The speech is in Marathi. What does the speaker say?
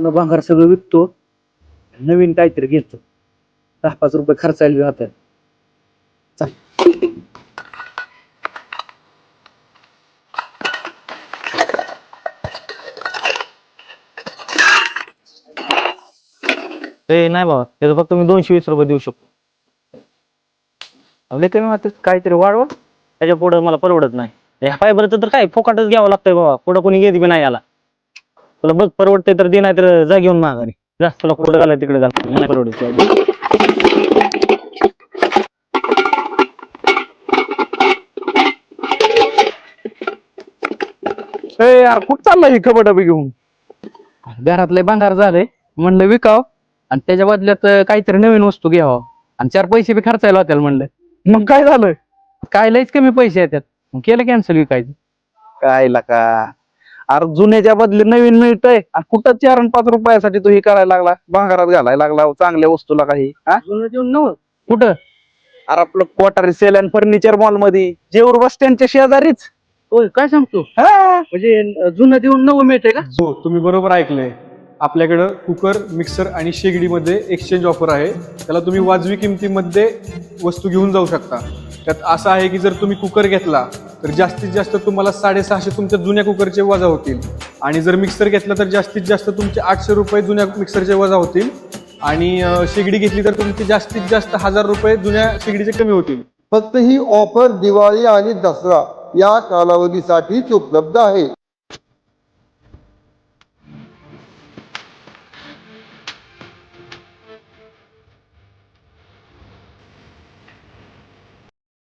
जुनं भांगार सगळं विकतो नवीन काहीतरी घेतो. दहा पाच रुपये खर्चायला जातात ते नाही बाबा त्याचं फक्त मी दोनशे वीस रुपये देऊ शकतो. अहो, लय कमी होते काहीतरी वाढवा हो. त्याच्या पुढं मला परवडत नाही. ह्या फायबरचं तर काय फोकाटच घ्यावं लागतंय बाबा पुढं कोणी घेत बी नाही याला. तुला बघ परवडते तर दे नाही तर जा घेऊन माघारी. जा तुला कुठं घालाय तिकडे परवडत ए यार कुठं चाललाय ही घेऊन? घरातले भांगार झाले म्हणलं विकाव आणि त्याच्या बदल्यात काहीतरी नवीन वस्तू घ्यावं. आणि चार पैसे बी खर्चायला होत्याल म्हणलं. मग काय झालं? काय लयच कमी पैसे येतात मग केलं कॅन्सल विकायचं. काय का अरे जुन्याच्या बदले नवीन मिळतंय. आणि कुठं चार आणि पाच रुपयासाठी तू हे करायला लागला? भांगारात घालायला लागला चांगल्या वस्तूला काही हा? जुनं देऊन नव कुठं? अरे आपलं कोठारी सेल अँड फर्निचर मॉलमध्ये जेऊर बस स्टँडच्या शेजारीच. होय काय सांगतो? हा. म्हणजे अं, जुनं देऊन नवं मिळतंय का? हो तुम्ही बरोबर ऐकलंय. आपल्याकडं कुकर मिक्सर आणि शेगडीमध्ये एक्सचेंज ऑफर आहे. त्याला तुम्ही वाजवी किमतीमध्ये वस्तू घेऊन जाऊ शकता. त्यात असं आहे की जर तुम्ही कुकर घेतला तर जास्तीत जास्त तुम्हाला साडेसहाशे तुमच्या जुन्या कुकरचे वजा होतील. आणि जर मिक्सर घेतला तर जास्तीत जास्त तुमचे आठशे रुपये जुन्या मिक्सरचे वजा होतील. आणि शेगडी घेतली तर तुमचे जास्तीत जास्त हजार रुपये जुन्या शेगडीचे कमी होतील. फक्त ही ऑफर दिवाळी आणि दसरा या कालावधीसाठीच उपलब्ध आहे.